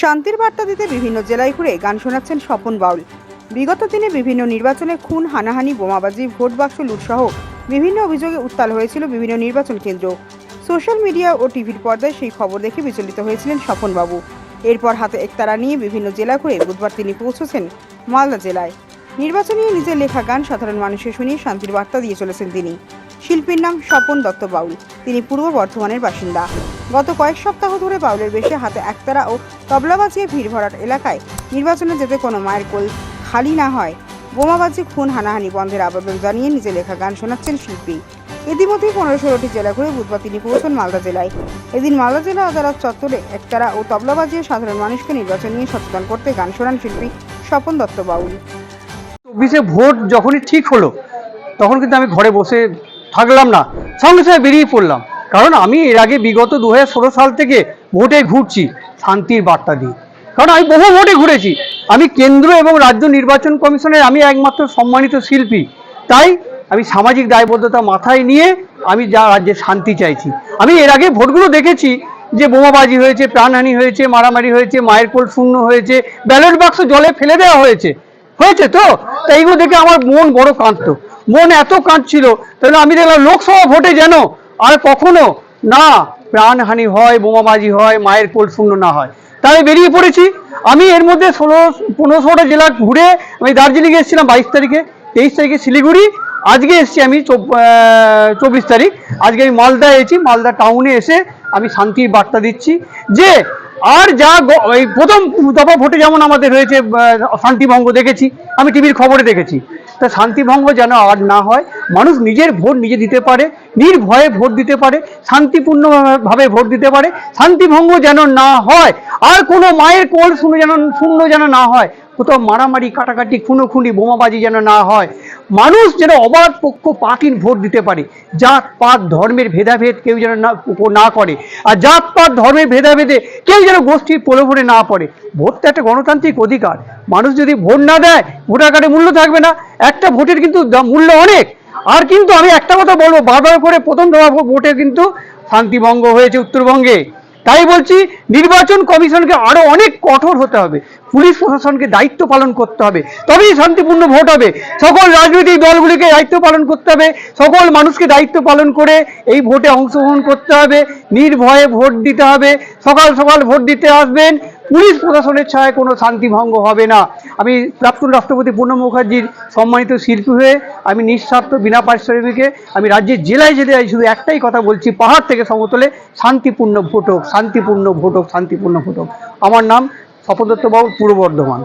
শান্তির বার্তা দিতে বিভিন্ন জেলায় ঘুরে গান শোনাচ্ছেন স্বপন বাউল। বিগত দিনে বিভিন্ন নির্বাচনে খুন, হানাহানি, বোমাবাজি ভোট বাক্স লুটসহ বিভিন্ন অভিযোগে উত্তাল হয়েছিল বিভিন্ন নির্বাচন কেন্দ্র। সোশ্যাল মিডিয়া ও টিভির পর্দায় সেই খবর দেখে বিচলিত হয়েছিলেন স্বপন বাবু। এরপর হাতে একতারা নিয়ে বিভিন্ন জেলা ঘুরে বুধবার তিনি পৌঁছেছেন মালদা জেলায়। নির্বাচন নিজের লেখা গান সাধারণ মানুষের শুনিয়ে শান্তির বার্তা দিয়ে চলেছেন তিনি। শিল্পীর নাম স্বপন দত্ত বাউল। তিনি পূর্ব বর্ধমানের বাসিন্দা। গত কয়েক সপ্তাহ ধরে বাউলের বেশে হাতে একতারা ও তবলা বাজিয়ে ভিড় ভরাট এলাকায় নির্বাচনে যেতে কোনো মায়ের কোল খালি না হয়। বোমাবাজি, খুন, হানাহানি বন্ধের আবেদন জানিয়ে নিজে লেখা গান শোনাচ্ছেন শিল্পী। ইতিমধ্যেই পনেরো ষোলোটি জেলা ঘুরে বুধবার তিনি পৌঁছন মালদা জেলায়। এদিন মালদা জেলা আদালত চত্বরে একতারা ও তবলা বাজিয়ে সাধারণ মানুষকে নির্বাচন নিয়ে সচেতন করতে গান শোনান শিল্পী স্বপন দত্ত বাউল। চব্বিশে ভোট যখনই ঠিক হলো, তখন কিন্তু আমি ঘরে বসে থাকলাম না, সঙ্গে সঙ্গে বেরিয়ে পড়লাম। কারণ আমি এর আগে বিগত দু হাজার ষোলো সাল থেকে ভোটে ঘুরছি, শান্তির বার্তা দিয়ে। কারণ আমি বহু ভোটে ঘুরেছি। আমি কেন্দ্র এবং রাজ্য নির্বাচন কমিশনের আমি একমাত্র সম্মানিত শিল্পী। তাই আমি সামাজিক দায়বদ্ধতা মাথায় নিয়ে আমি যা রাজ্যে শান্তি চাইছি। আমি এর আগে ভোটগুলো দেখেছি যে বোমাবাজি হয়েছে, প্রাণহানি হয়েছে, মারামারি হয়েছে, মায়ের কোল শূন্য হয়েছে, ব্যালট বাক্স জলে ফেলে দেওয়া হয়েছে। হয়েছে তো? তাই এইগুলো দেখে আমার মন বড় কাঁদতো। মন এত কাঁদছিল। তাহলে আমি দেখলাম লোকসভা ভোটে যেন আর কখনো না, প্রাণহানি হয়, বোমাবাজি হয়, মায়ের কোল শূন্য না হয়। তাই বেরিয়ে পড়েছি। আমি এর মধ্যে ষোলো পনেরো ষোলোটা জেলা ঘুরে আমি দার্জিলিং এসেছিলাম বাইশ তারিখে, তেইশ তারিখে শিলিগুড়ি। আজকে এসেছি আমি চব্বিশ তারিখ। আজকে আমি মালদা এসেছি, মালদা টাউনে এসে আমি শান্তির বার্তা দিচ্ছি যে, আর যা এই প্রথম দফা ভোটে যেমন আমাদের হয়েছে শান্তিভঙ্গ দেখেছি, আমি টিভির খবরে দেখেছি। তা শান্তিভঙ্গ যেন আর না হয়। মানুষ নিজের ভোট নিজে দিতে পারে, নির্ভয়ে ভোট দিতে পারে, শান্তিপূর্ণভাবে ভোট দিতে পারে, শান্তিভঙ্গ যেন না হয়, আর কোনো মায়ের কোল শূন্য যেন শূন্য যেন না হয়। কোথাও মারামারি, কাটাকাটি, খুনোখুনি, বোমাবাজি যেন না হয়। মানুষ যেন অবাধ পক্ষ পাকিন ভোট দিতে পারে। জাত পাত ধর্মের ভেদাভেদ কেউ যেন না না করে। আর জাত পাত ধর্মের ভেদাভেদে কেউ যেন গোষ্ঠীর প্রলোভনে না পড়ে। ভোট তো একটা গণতান্ত্রিক অধিকার। মানুষ যদি ভোট না দেয়, ভোটার কার্ডে মূল্য থাকবে না। একটা ভোটের কিন্তু মূল্য অনেক। আর কিন্তু আমি একটা কথা বলব, বারবার করে প্রথম দফা ভোটে কিন্তু শান্তিভঙ্গ হয়েছে উত্তরবঙ্গে। তাই বলছি নির্বাচন কমিশনকে আরও অনেক কঠোর হতে হবে। পুলিশ প্রশাসনকে দায়িত্ব পালন করতে হবে। তবেই শান্তিপূর্ণ ভোট হবে। সকল রাজনৈতিক দলগুলিকে দায়িত্ব পালন করতে হবে। সকল মানুষকে দায়িত্ব পালন করে এই ভোটে অংশগ্রহণ করতে হবে। নির্ভয়ে ভোট দিতে হবে। সকাল সকাল ভোট দিতে আসবেন। পুলিশ প্রশাসনের ছায় কোনো শান্তি ভঙ্গ হবে না। আমি প্রাক্তন রাষ্ট্রপতি প্রণব মুখার্জির সম্মানিত শিল্পী হয়ে আমি নিঃস্বার্থ, বিনা পারিশ্রমিকে আমি রাজ্যের জেলায় যেতে চাই, শুধু একটাই কথা বলছি, পাহাড় থেকে সমতলে শান্তিপূর্ণ ভোটক শান্তিপূর্ণ ভোটক, শান্তিপূর্ণ ভোট হোক আমার নাম স্বপন বাবু, পূর্ব বর্ধমান।